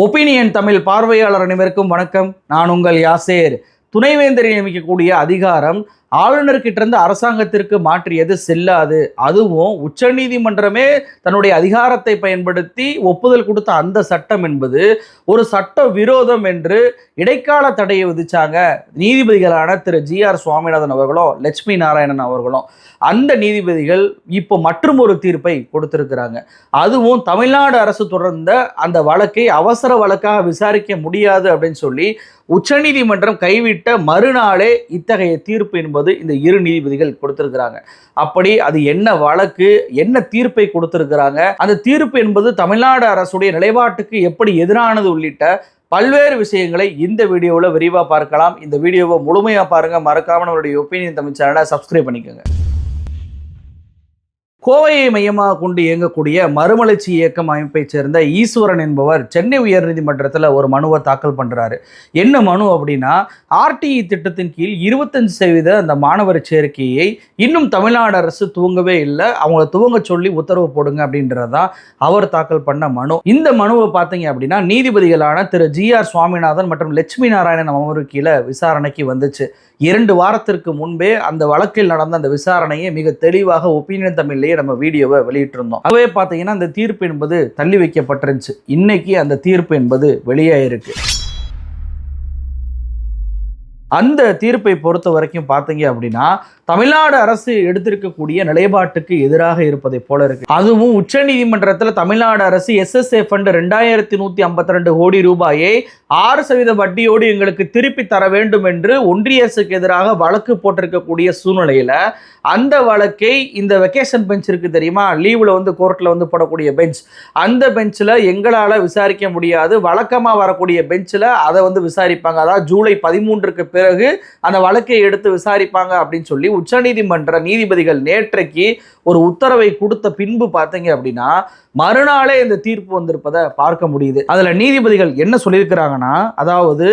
Opinion Tamil பார்வையாளர் அனைவருக்கும் வணக்கம். நான் உங்கள் யாசேர். துணைவேந்தரை நியமிக்கக்கூடிய அதிகாரம் ஆளுநர்கிட்ட இருந்து அரசாங்கத்திற்கு மாற்றியது செல்லாது. அதுவும் உச்சநீதிமன்றமே தன்னுடைய அதிகாரத்தை பயன்படுத்தி ஒப்புதல் கொடுத்த அந்த சட்டம் என்பது ஒரு சட்ட விரோதம் என்று இடைக்கால தடையை விதிச்சாங்க நீதிபதிகளான திரு ஜி ஆர் சுவாமிநாதன் அவர்களோ லட்சுமி நாராயணன் அவர்களோ. அந்த நீதிபதிகள் இப்போ மற்றும் ஒரு தீர்ப்பை கொடுத்திருக்கிறாங்க. அதுவும் தமிழ்நாடு அரசு தொடர்ந்த அந்த வழக்கை அவசர வழக்காக விசாரிக்க முடியாது அப்படின்னு சொல்லி உச்சநீதிமன்றம் கைவிட்ட மறுநாளே இத்தகைய தீர்ப்பு என்பது இந்த இரு நீதிபதிகள் கொடுத்திருக்கிறாங்க. அப்படி அது என்ன வழக்கு என்ன தீர்ப்பை கொடுத்திருக்கிறாங்க அந்த தீர்ப்பு என்பது தமிழ்நாடு அரசுடைய நிலைப்பாட்டுக்கு எப்படி எதிரானது உள்ளிட்ட பல்வேறு விஷயங்களை இந்த வீடியோவில் விரிவாக பார்க்கலாம். இந்த வீடியோவை முழுமையாக பாருங்க. மறக்காம நம்மளுடைய ஒப்பீனியன் தமிழ் சேனலை சப்ஸ்கிரைப் பண்ணிக்கோங்க. கோவையை மையமாக கொண்டு இயங்கக்கூடிய மறுமலர்ச்சி இயக்கம் அமைப்பைச் சேர்ந்த ஈஸ்வரன் என்பவர் சென்னை உயர்நீதிமன்றத்தில் ஒரு மனுவை தாக்கல் பண்ணுறாரு என்ன மனு அப்படின்னா ஆர்டிஇ திட்டத்தின் கீழ் இருபத்தஞ்சு சதவீத அந்த மாணவர் சேர்க்கையை இன்னும் தமிழ்நாடு அரசு துவங்கவே இல்லை அவங்கள துவங்க சொல்லி உத்தரவு போடுங்க அப்படின்றதான் அவர் தாக்கல் பண்ண மனு. இந்த மனுவை பார்த்தீங்க அப்படின்னா நீதிபதிகளான திரு ஜி ஆர் சுவாமிநாதன் மற்றும் லட்சுமி நாராயணன் அமர்வு கீழே விசாரணைக்கு வந்துச்சு. இரண்டு வாரத்திற்கு முன்பே அந்த வழக்கில் நடந்த அந்த விசாரணையை மிக தெளிவாக ஒப்பீனியன் தமிழ்லேயே நம்ம வீடியோவை வெளியிட்டிருந்தோம். அதுவே பார்த்தீங்கன்னா அந்த தீர்ப்பு என்பது தள்ளி வைக்கப்பட்டிருந்துச்சு. இன்னைக்கு அந்த தீர்ப்பு என்பது வெளியாயிருக்கு அந்த தீர்ப்பை பொறுத்த வரைக்கும் பார்த்தீங்க அப்படின்னா தமிழ்நாடு அரசு எடுத்திருக்கக்கூடிய நிலைப்பாட்டுக்கு எதிராக இருப்பதை போல இருக்கு. அதுவும் உச்ச நீதிமன்றத்தில் தமிழ்நாடு அரசு எஸ்எஸ்ஏ ஃபண்ட் ரெண்டாயிரத்தி நூத்தி ஐம்பத்தி ரெண்டு கோடி ரூபாயை ஆறு சதவீத வட்டியோடு எங்களுக்கு திருப்பி தர வேண்டும் என்று ஒன்றிய அரசுக்கு எதிராக வழக்கு போட்டிருக்கக்கூடிய சூழ்நிலையில அந்த வழக்கை இந்த வெக்கேஷன் பெஞ்ச் இருக்கு தெரியுமா? லீவில் வந்து கோர்ட்டில் வந்து போடக்கூடிய பெஞ்ச் அந்த பெஞ்சில் எங்களால் விசாரிக்க முடியாது. வழக்கமாக வரக்கூடிய பெஞ்சில் அதை வந்து விசாரிப்பாங்க. அதாவது ஜூலை பதிமூன்றுக்கு பிறகு அந்த வழக்கை எடுத்து விசாரிப்பாங்க அப்படின்னு சொல்லி உச்சநீதிமன்ற நீதிபதிகள் நேற்றைக்கு ஒரு உத்தரவை கொடுத்த பின்பு பார்த்தீங்க அப்படின்னா மறுநாளே இந்த தீர்ப்பு வந்திருப்பதை பார்க்க முடியுது. அதில் நீதிபதிகள் என்ன சொல்லியிருக்கிறாங்கன்னா அதாவது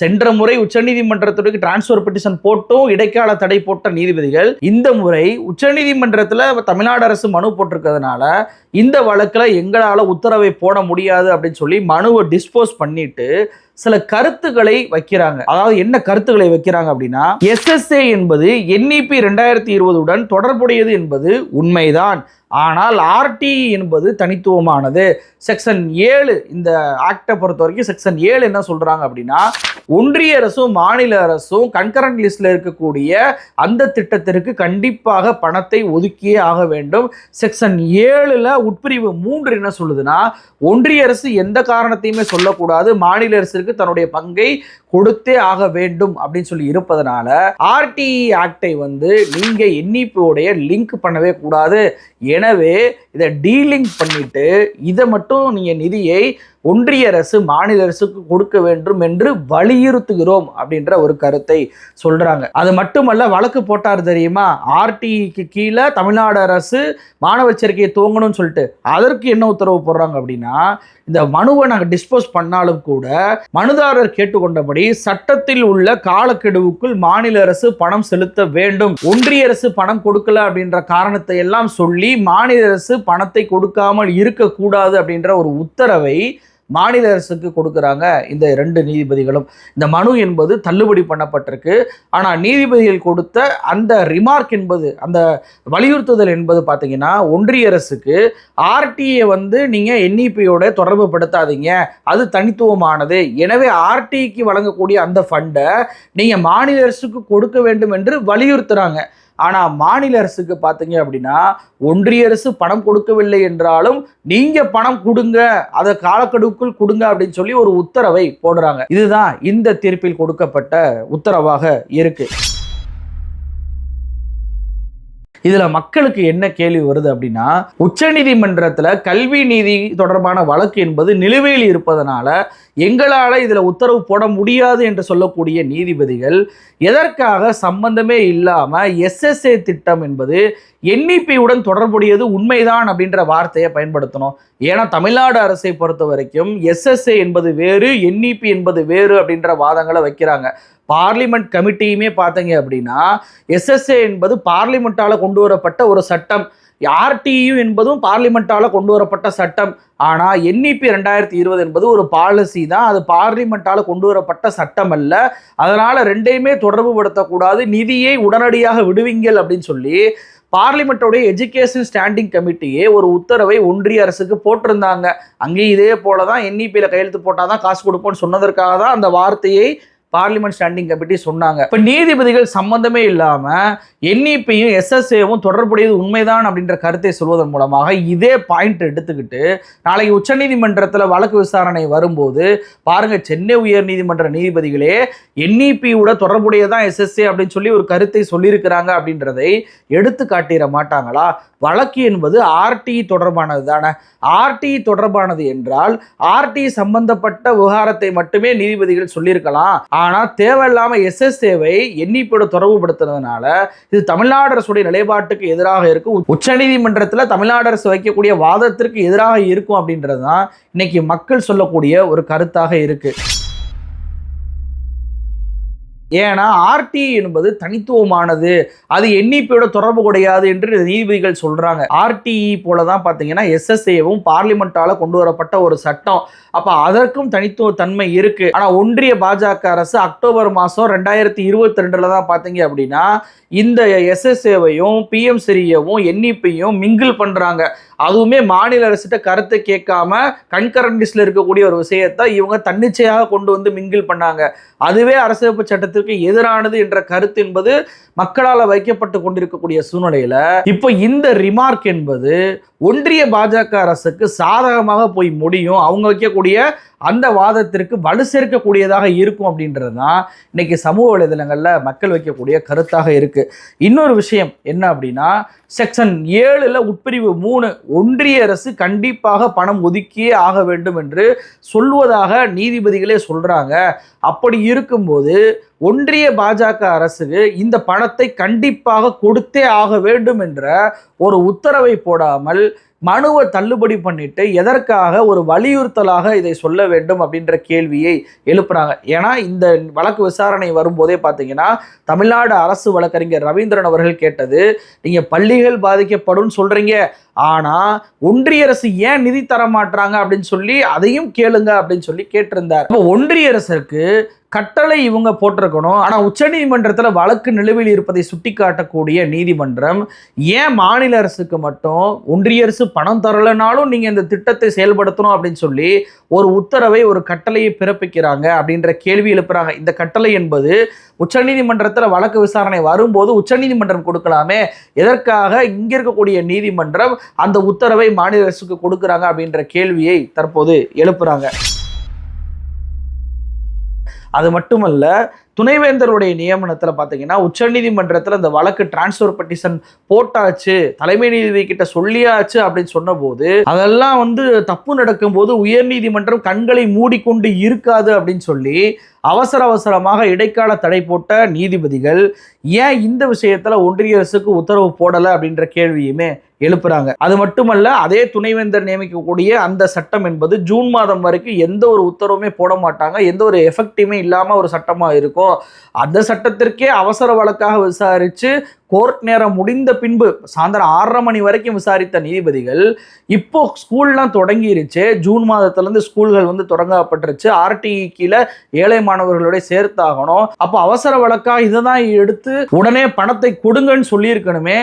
சென்ற முறை உச்சநீதிமன்றத்துக்கு டிரான்ஸ்ஃபர் பெட்டிஷன் போட்டும் இடைக்கால தடை போட்ட நீதிபதிகள் இந்த முறை உச்சநீதிமன்றத்தில் தமிழ்நாடு அரசு மனு போட்டிருக்கிறதுனால இந்த வழக்கில் எங்களால் உத்தரவை போட முடியாது அப்படின்னு சொல்லி மனுவை டிஸ்போஸ் பண்ணிட்டு சில கருத்துக்களை வைக்கிறாங்க. அதாவது என்ன கருத்துக்களை வைக்கிறாங்க அப்படின்னா எஸ்எஸ்ஏ என்பது என்இபி ரெண்டாயிரத்தி இருபதுடன் தொடர்புடையது என்பது உண்மைதான். ஆனால் ஆர்டி என்பது தனித்துவமானது. செக்ஷன் ஏழு இந்த ஆக்டை பொறுத்த வரைக்கும் செக்ஷன் ஏழு என்ன சொல்கிறாங்க அப்படின்னா ஒன்றிய அரசும் மாநில அரசும் கன்கரண்ட் லிஸ்ட்ல இருக்கக்கூடிய அந்த திட்டத்திற்கு கண்டிப்பாக பணத்தை ஒதுக்கியே ஆக வேண்டும். செக்ஷன் ஏழுல உட்பிரிவு மூன்று என்ன சொல்லுதுன்னா ஒன்றிய அரசு எந்த காரணத்தையுமே சொல்லக்கூடாது. மாநில அரசிற்கு தன்னுடைய பங்கை கொடுத்தே ஆக வேண்டும் அப்படின்னு சொல்லி இருப்பதனால ஆர்டிஇ ஆக்டை வந்து நீங்க என்இபியோடைய லிங்க் பண்ணவே கூடாது. எனவே இதை டீலிங்க் பண்ணிட்டு இதை மட்டும் நீங்க நிதியை ஒன்றிய அரசு மாநில அரசுக்கு கொடுக்க வேண்டும் என்று வலியுறுத்துகிறோம் அப்படின்ற ஒரு கருத்தை சொல்றாங்க. அது மட்டுமல்ல வழக்கு போட்டார் தெரியுமா? ஆர்டிக்கு கீழே தமிழ்நாடு அரசு மாணவர் சேர்க்கையை துவங்கணும்னு சொல்லிட்டு. அதற்கு என்ன உத்தரவு போடுறாங்க அப்படின்னா இந்த மனுவை நாங்கள் டிஸ்போஸ் பண்ணாலும் கூட மனுதாரர் கேட்டுக்கொண்டபடி சட்டத்தில் உள்ள காலக்கெடுவுக்குள் மாநில அரசு பணம் செலுத்த வேண்டும். ஒன்றிய அரசு பணம் கொடுக்கல அப்படின்ற காரணத்தை எல்லாம் சொல்லி மாநில அரசு பணத்தை கொடுக்காமல் இருக்கக்கூடாது அப்படின்ற ஒரு உத்தரவை மாநில அரசுக்கு கொடுக்குறாங்க இந்த ரெண்டு நீதிபதிகளும். இந்த மனு என்பது தள்ளுபடி பண்ணப்பட்டிருக்கு. ஆனால் நீதிபதிகள் கொடுத்த அந்த ரிமார்க் என்பது அந்த வலியுறுத்துதல் என்பது பார்த்தீங்கன்னா ஒன்றிய அரசுக்கு ஆர்டிஐ வந்து நீங்கள் என்இபியோட தொடர்பு படுத்தாதீங்க. அது தனித்துவமானது. எனவே ஆர்டிக்கு வழங்கக்கூடிய அந்த ஃபண்டை நீங்கள் மாநில அரசுக்கு கொடுக்க வேண்டும் என்று வலியுறுத்துகிறாங்க ஆனால் மாநில அரசுக்கு பார்த்தீங்க அப்படின்னா ஒன்றிய அரசு பணம் கொடுக்கவில்லை என்றாலும் நீங்க பணம் கொடுங்க அதை காலக்கெடுக்குள் கொடுங்க அப்படின்னு சொல்லி ஒரு உத்தரவை போடுறாங்க. இதுதான் இந்த தீர்ப்பில் கொடுக்கப்பட்ட உத்தரவாக இருக்கு. இதுல மக்களுக்கு என்ன கேள்வி வருது அப்படின்னா உச்சநீதிமன்றத்துல கல்வி நீதி தொடர்பான வழக்கு என்பது நிலுவையில் இருப்பதனால எங்களால் இதில் உத்தரவு போட முடியாது என்று சொல்லக்கூடிய நீதிபதிகள் எதற்காக சம்பந்தமே இல்லாமல் எஸ்எஸ்ஏ திட்டம் என்பது என்இபியுடன் தொடர்புடையது உண்மைதான் அப்படின்ற வார்த்தையை பயன்படுத்தணும். ஏன்னா தமிழ்நாடு அரசை பொறுத்த வரைக்கும் எஸ்எஸ்ஏ என்பது வேறு என்இபி என்பது வேறு அப்படின்ற வாதங்களை வைக்கிறாங்க. பார்லிமெண்ட் கமிட்டியுமே பார்த்தீங்க அப்படின்னா எஸ்எஸ்ஏ என்பது பார்லிமெண்ட்டால் கொண்டு வரப்பட்ட ஒரு சட்டம். ஆர்டியு என்பதும் பார்லிமெண்ட்டால் கொண்டு வரப்பட்ட சட்டம். ஆனால் என்இபி ரெண்டாயிரத்தி இருபது என்பது ஒரு பாலிசி தான். அது பார்லிமெண்ட்டால் கொண்டு வரப்பட்ட சட்டம் அல்ல. அதனால் ரெண்டையுமே தொடர்பு படுத்தக்கூடாது. நிதியை உடனடியாக விடுவீங்கள் அப்படின்னு சொல்லி பார்லிமெண்ட்டோடைய எஜுகேஷன் ஸ்டாண்டிங் கமிட்டியே ஒரு உத்தரவை ஒன்றிய அரசுக்கு போட்டிருந்தாங்க. அங்கேயும் இதே போல தான் என்இபியில் கையெழுத்து போட்டால் தான் காசு கொடுப்போம்னு சொன்னதற்காக தான் அந்த வார்த்தையை பார்லிமெண்ட் ஸ்டாண்டிங் கமிட்டி சொன்னாங்க. இப்போ நீதிபதிகள் சம்பந்தமே இல்லாமல் என்இபியும் எஸ்எஸ்ஏவும் தொடர்புடையது உண்மைதான் அப்படின்ற கருத்தை சொல்வதன் மூலமாக இதே பாயிண்ட் எடுத்துக்கிட்டு நாளைக்கு உச்சநீதிமன்றத்தில் வழக்கு விசாரணை வரும்போது பாருங்க சென்னை உயர் நீதிமன்ற நீதிபதிகளே என்இபியோட தொடர்புடையதான் எஸ்எஸ்ஏ அப்படின்னு சொல்லி ஒரு கருத்தை சொல்லியிருக்கிறாங்க அப்படின்றதை எடுத்து காட்டிட மாட்டாங்களா? வழக்கு என்பது ஆர்டி தொடர்பானது தானே. ஆர்டி தொடர்பானது என்றால் ஆர்டி சம்பந்தப்பட்ட விவகாரத்தை மட்டுமே நீதிபதிகள் சொல்லியிருக்கலாம். ஆனால் தேவையில்லாம எஸ்எஸ்ஏவை எண்ணிப்போட தொடர்புபடுத்துறதுனால இது தமிழ்நாடு அரசுடைய நிலைப்பாட்டுக்கு எதிராக இருக்கும். உச்சநீதிமன்றத்தில் தமிழ்நாடு அரசு வைக்கக்கூடிய வாதத்திற்கு எதிராக இருக்கும் அப்படின்றது தான் இன்னைக்கு மக்கள் சொல்லக்கூடிய ஒரு கருத்தாக இருக்கு. ஏன்னா ஆர்டி என்பது தனித்துவமானது. அது என்இபியோட தொடர்பு கிடையாது என்று நீதிபதிகள் சொல்றாங்க. ஆர்டிஇ போல தான் பார்த்தீங்கன்னா எஸ்எஸ்ஏவும் பார்லிமெண்டால கொண்டு வரப்பட்ட ஒரு சட்டம். அப்போ அதற்கும் தனித்துவ தன்மை இருக்கு. ஆனால் ஒன்றிய பாஜக அரசு அக்டோபர் மாதம் ரெண்டாயிரத்தி இருபத்தி ரெண்டுல தான் பார்த்தீங்க அப்படின்னா இந்த எஸ்எஸ்ஏவையும் பிஎம் சிறியவும் என்இபியும் மிங்கிள் பண்றாங்க. அதுவுமே மாநில அரசிட்ட கருத்தை கேட்காம கண்கரண்ட் லிஸ்ட்ல இருக்கக்கூடிய ஒரு விஷயத்தை இவங்க தன்னிச்சையாக கொண்டு வந்து மிங்கிள் பண்ணாங்க. அதுவே அரசியலமைப்பு சட்டத்திற்கு எதிரானது என்ற கருத்து என்பது மக்களால் வைக்கப்பட்டு கொண்டிருக்கக்கூடிய சூழ்நிலையில இப்போ இந்த ரிமார்க் என்பது ஒன்றிய பாஜக அரசுக்கு சாதகமாக போய் முடியும். அவங்க வைக்கக்கூடிய அந்த வாதத்திற்கு வலு சேர்க்கக்கூடியதாக இருக்கும் அப்படின்றது தான் இன்னைக்கு சமூக வலைதளங்களில் மக்கள் வைக்கக்கூடிய கருத்தாக இருக்கு. இன்னொரு விஷயம் என்ன அப்படின்னா செக்ஷன் ஏழுல உட்பிரிவு மூணு ஒன்றிய அரசு கண்டிப்பாக பணம் ஒதுக்கியே ஆக வேண்டும் என்று சொல்வதாக நீதிபதிகளே சொல்கிறாங்க அப்படி இருக்கும்போது ஒன்றிய பாஜக அரசுக்கு இந்த பணத்தை கண்டிப்பாக கொடுத்தே ஆக வேண்டும் என்ற ஒரு உத்தரவை போடாமல் மனுவை தள்ளுபடி பண்ணிட்டு எதற்காக ஒரு வலியுறுத்தலாக இதை சொல்ல வேண்டும் அப்படின்ற கேள்வியை எழுப்புறாங்க. ஏன்னா இந்த வழக்கு விசாரணை வரும்போதே பார்த்தீங்கன்னா தமிழ்நாடு அரசு வழக்கறிஞர் ரவீந்திரன் அவர்கள் கேட்டது நீங்கள் பள்ளிகள் பாதிக்கப்படும் சொல்கிறீங்க ஆனால் ஒன்றிய அரசு ஏன் நிதி தர மாட்டாங்க அப்படின்னு சொல்லி அதையும் கேளுங்க அப்படின்னு சொல்லி கேட்டிருந்தார். இப்போ ஒன்றிய அரசுக்கு கட்டளை இவங்க போட்டிருக்கணும். ஆனால் உச்சநீதிமன்றத்தில் வழக்கு நிலுவையில் இருப்பதை சுட்டிக்காட்டக்கூடிய நீதிமன்றம் ஏன் மாநில அரசுக்கு மட்டும் ஒன்றிய அரசு பணம் தரலைனாலும் நீங்கள் இந்த திட்டத்தை செயல்படுத்தணும் அப்படின்னு சொல்லி ஒரு உத்தரவை ஒரு கட்டளையை பிறப்பிக்கிறாங்க அப்படின்ற கேள்வி எழுப்புறாங்க. இந்த கட்டளை என்பது உச்சநீதிமன்றத்தில் வழக்கு விசாரணை வரும்போது உச்சநீதிமன்றம் கொடுக்கலாமே. எதற்காக? இங்கே இருக்கக்கூடிய நீதிமன்றம் அந்த உத்தரவை மாநில அரசுக்கு கொடுக்குறாங்க அப்படின்ற கேள்வியை தற்போது எழுப்புறாங்க. அது மட்டுமல்ல துணைவேந்தருடைய நியமனத்தில் பார்த்தீங்கன்னா உச்சநீதிமன்றத்தில் இந்த வழக்கு டிரான்ஸ்ஃபர் பெட்டிஷன் போட்டாச்சு தலைமை நீதிபதி கிட்ட சொல்லியாச்சு அப்படின்னு சொன்னபோது அதெல்லாம் வந்து தப்பு நடக்கும்போது உயர்நீதிமன்றம் கண்களை மூடிக்கொண்டு இருக்காது அப்படின்னு சொல்லி அவசர அவசரமாக இடைக்கால தடை போட்ட நீதிபதிகள் ஏன் இந்த விஷயத்தில் ஒன்றிய அரசுக்கு உத்தரவு போடலை அப்படின்ற கேள்வியுமே எழுப்புறாங்க. அது மட்டுமல்ல அதே துணைவேந்தர் நியமிக்கக்கூடிய அந்த சட்டம் என்பது ஜூன் மாதம் வரைக்கும் எந்த ஒரு உத்தரவுமே போட மாட்டாங்க எந்த ஒரு எஃபெக்டிவுமே இல்லாமல் ஒரு சட்டமாக இருக்கும். அந்த சட்டத்திற்கே அவசர வழக்காக விசாரித்து கோர்ட் நேரம் முடிந்த பின்பு சாயந்தரம் ஆறரை மணி வரைக்கும் விசாரித்த நீதிபதிகள் இப்போ ஸ்கூல்லாம் தொடங்கிருச்சு. ஜூன் மாதத்துலேருந்து ஸ்கூல்கள் வந்து தொடங்கப்பட்டுருச்சு. ஆர்டிஇ கீழே ஏழை மாணவர்களோட சேர்த்தாகணும். அப்போ அவசர வழக்காக இதை தான் எடுத்து உடனே பணத்தை கொடுங்கன்னு சொல்லியிருக்கணுமே.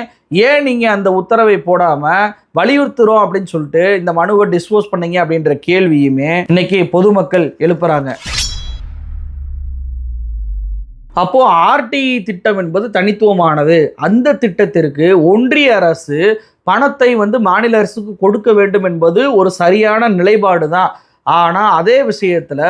ஏன் நீங்கள் அந்த உத்தரவை போடாமல் வலியுறுத்துறோம் அப்படின்னு சொல்லிட்டு இந்த மனுவை டிஸ்போஸ் பண்ணீங்க அப்படின்ற கேள்வியுமே இன்னைக்கு பொதுமக்கள் எழுப்புறாங்க. அப்போது ஆர்டிஇ திட்டம் என்பது தனித்துவமானது. அந்த திட்டத்திற்கு ஒன்றிய அரசு பணத்தை வந்து மாநில அரசுக்கு கொடுக்க வேண்டும் என்பது ஒரு சரியான நிலைப்பாடு தான் ஆனால் அதே விஷயத்தில்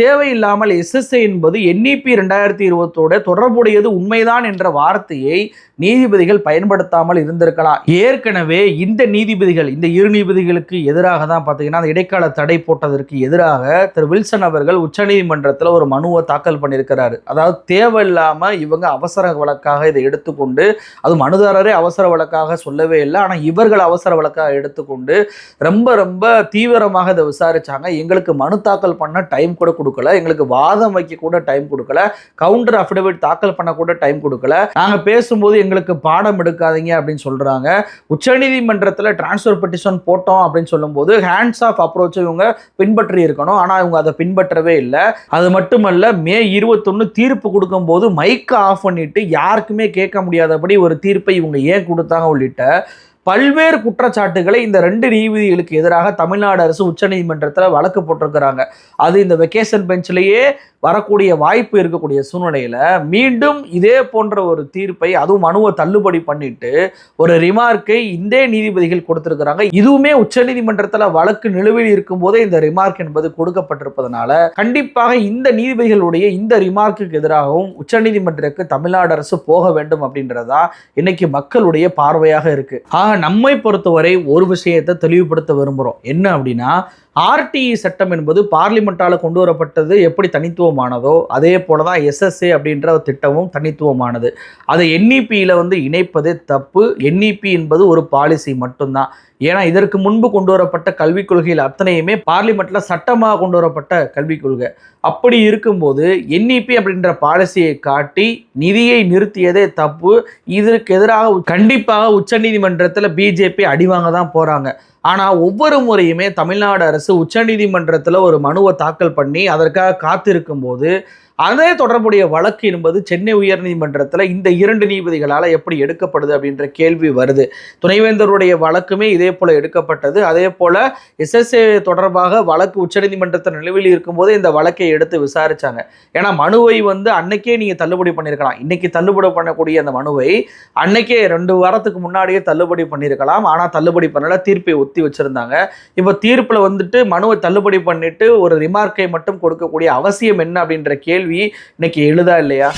தேவையில்லாமல் எஸ்எஸ்ஐ என்பது என்இபி ரெண்டாயிரத்தி இருபத்தோட தொடர்புடையது உண்மைதான் என்ற வார்த்தையை நீதிபதிகள் பயன்படுத்தாமல் இருந்திருக்கலாம். ஏற்கனவே இந்த நீதிபதிகள் இந்த இரு நீதிபதிகளுக்கு எதிராக தான் பார்த்தீங்கன்னா அந்த இடைக்கால தடை போட்டதற்கு எதிராக திரு வில்சன் அவர்கள் உச்சநீதிமன்றத்தில் ஒரு மனுவை தாக்கல் பண்ணியிருக்கிறாரு. அதாவது தேவையில்லாமல் இவங்க அவசர வழக்காக இதை எடுத்துக்கொண்டு அது மனுதாரரே அவசர வழக்காக சொல்லவே இல்லை. ஆனால் இவர்கள் அவசர வழக்காக எடுத்துக்கொண்டு ரொம்ப ரொம்ப தீவிரமாக இதை விசாரிச்சாங்க. எங்களுக்கு மனு தாக்கல் பண்ண டைம் கூட கொடுக்கல. எங்களுக்கு வாதம் வைக்க கூட டைம் கொடுக்கல. கவுண்டர் அஃபிடவிட் தாக்கல் பண்ண கூட டைம் கொடுக்கல. நாங்க பேசும்போது எங்களுக்கு பாடம் எடுக்காதீங்க அப்படின்னு சொல்றாங்க. உச்சநீதிமன்றத்தில் டிரான்ஸ்ஃபர் பெட்டிஷன் போட்டோம் அப்படின்னு சொல்லும்போது ஹேண்ட்ஸ் ஆஃப் அப்ரோச் இவங்க பின்பற்றி இருக்கணும். ஆனால் இவங்க அதை பின்பற்றவே இல்லை. அது மட்டுமல்ல மே இருபத்தொன்று தீர்ப்பு கொடுக்கும்போது மைக்கை ஆஃப் பண்ணிட்டு யாருக்குமே கேட்க முடியாதபடி ஒரு தீர்ப்பை இவங்க ஏன் கொடுத்தாங்க உள்ளிட்ட பல்வேறு குற்றச்சாட்டுகளை இந்த ரெண்டு நீதிபதிகளுக்கு எதிராக தமிழ்நாடு அரசு உச்சநீதிமன்றத்தில் வழக்கு போட்டிருக்கிறாங்க. அது இந்த வெக்கேஷன் பெஞ்சிலேயே வரக்கூடிய வாய்ப்பு இருக்கக்கூடிய சூழ்நிலையில் மீண்டும் இதே போன்ற ஒரு தீர்ப்பை அதுவும் மனுவை தள்ளுபடி பண்ணிட்டு ஒரு ரிமார்க்கை இந்த நீதிபதிகள் கொடுத்திருக்கிறாங்க. இதுவுமே உச்சநீதிமன்றத்தில் வழக்கு நிலுவையில் இருக்கும் போதே இந்த ரிமார்க் என்பது கொடுக்கப்பட்டிருப்பதனால கண்டிப்பாக இந்த நீதிபதிகளுடைய இந்த ரிமார்க்குக்கு எதிராகவும் உச்சநீதிமன்றத்துக்கு தமிழ்நாடு அரசு போக வேண்டும் அப்படின்றதா இன்னைக்கு மக்களுடைய பார்வையாக இருக்கு. ஆக நம்மை பொறுத்தவரை ஒரு விஷயத்தை தெளிவுபடுத்த விரும்புகிறோம் என்ன அப்படின்னா ஆர்டிஇ சட்டம் என்பது பார்லிமெண்ட்டால் கொண்டு வரப்பட்டது எப்படி தனித்துவமானதோ அதே போல தான் எஸ்எஸ்ஏ அப்படின்ற ஒரு திட்டமும் தனித்துவமானது. அதை என்இபியில் வந்து இணைப்பதே தப்பு. என்இபி என்பது ஒரு பாலிசி மட்டும்தான். ஏன்னா இதற்கு முன்பு கொண்டு வரப்பட்ட கல்விக் கொள்கையில் அத்தனையுமே பார்லிமெண்ட்ல சட்டமாக கொண்டு வரப்பட்ட கல்விக் கொள்கை. அப்படி இருக்கும்போது என்இபி அப்படின்ற பாலிசியை காட்டி நிதியை நிறுத்தியதே தப்பு. இதற்கு எதிராக கண்டிப்பாக உச்சநீதிமன்றத்தில் பிஜேபி அடிவாங்க தான் போறாங்க. ஆனால் ஒவ்வொரு முறையுமே தமிழ்நாடு அரசு உச்சநீதிமன்றத்தில் ஒரு மனுவை தாக்கல் பண்ணி அதற்காக காத்திருக்கும் போது அதே தொடர்புடைய வழக்கு என்பது சென்னை உயர்நீதிமன்றத்தில் இந்த இரண்டு நீதிபதிகளால் எப்படி எடுக்கப்படுது அப்படின்ற கேள்வி வருது. துணைவேந்தருடைய வழக்குமே இதே போல எடுக்கப்பட்டது. அதே போல எஸ்எஸ்ஏ தொடர்பாக வழக்கு உச்சநீதிமன்றத்தில் நிலுவையில் இருக்கும்போது இந்த வழக்கை எடுத்து விசாரிச்சாங்க. ஏன்னா மனுவை வந்து அன்னைக்கே நீங்கள் தள்ளுபடி பண்ணியிருக்கலாம் இன்னைக்கு தள்ளுபடி பண்ணக்கூடிய அந்த மனுவை அன்னைக்கே ரெண்டு வாரத்துக்கு முன்னாடியே தள்ளுபடி பண்ணியிருக்கலாம் ஆனால் தள்ளுபடி பண்ணல. தீர்ப்பை ஒத்தி வச்சிருந்தாங்க. இப்போ தீர்ப்பில் வந்துட்டு மனுவை தள்ளுபடி பண்ணிட்டு ஒரு ரிமார்க்கை மட்டும் கொடுக்கக்கூடிய அவசியம் என்ன அப்படின்ற கேள்வி இன்னைக்கு எழுதா இல்லையா?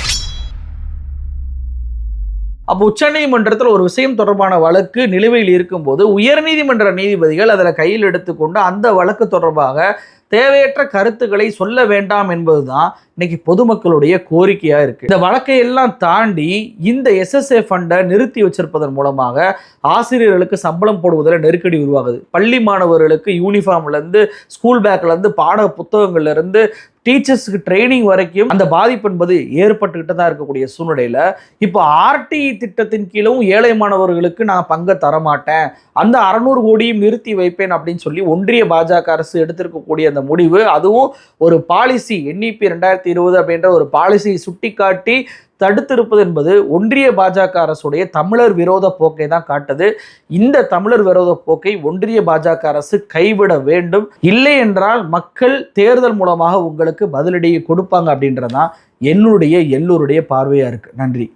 அப்போ உச்சநீதிமன்றத்தில் ஒரு விஷயம் தொடர்பான வழக்கு நிலுவையில் இருக்கும்போது உயர்நீதிமன்ற நீதிபதிகள் அதில் கையில் எடுத்துக்கொண்டு அந்த வழக்கு தொடர்பாக தேவையற்ற கருத்துக்களை சொல்ல வேண்டாம் என்பதுதான் இன்னைக்கு பொதுமக்களுடைய கோரிக்கையா இருக்கு. இந்த வழக்கை எல்லாம் தாண்டி இந்த எஸ்எஸ்ஏ ஃபண்டை நிறுத்தி வச்சிருப்பதன் மூலமாக ஆசிரியர்களுக்கு சம்பளம் போடுவதில் நெருக்கடி உருவாகுது. பள்ளி மாணவர்களுக்கு யூனிஃபார்ம்ல இருந்து ஸ்கூல் பேக்ல இருந்து பாட புத்தகங்கள்ல இருந்து டீச்சர்ஸுக்கு ட்ரைனிங் வரைக்கும் அந்த பாதிப்பு என்பது ஏற்பட்டுக்கிட்டு தான் இருக்கக்கூடிய சூழ்நிலையில் இப்போ ஆர்டிஇ திட்டத்தின் கீழும் ஏழை மாணவர்களுக்கு நான் பங்கை தரமாட்டேன். அந்த அறநூறு கோடியும் நிறுத்தி வைப்பேன் அப்படின்னு சொல்லி ஒன்றிய பாஜக அரசு எடுத்திருக்கக்கூடிய அந்த முடிவு அதுவும் ஒரு பாலிசி என்இபி ரெண்டாயிரத்தி இருபது அப்படின்ற ஒரு பாலிசியை சுட்டிக்காட்டி தடுத்திருப்பது என்பது ஒன்றிய பாஜக அரசுடைய தமிழர் விரோத போக்கை தான் காட்டுது. இந்த தமிழர் விரோத போக்கை ஒன்றிய பாஜக அரசு கைவிட வேண்டும். இல்லை என்றால் மக்கள் தேர்தல் மூலமாக உங்களுக்கு பதிலடியை கொடுப்பாங்க அப்படின்றதான் என்னுடைய எல்லோருடைய பார்வையா இருக்கு. நன்றி.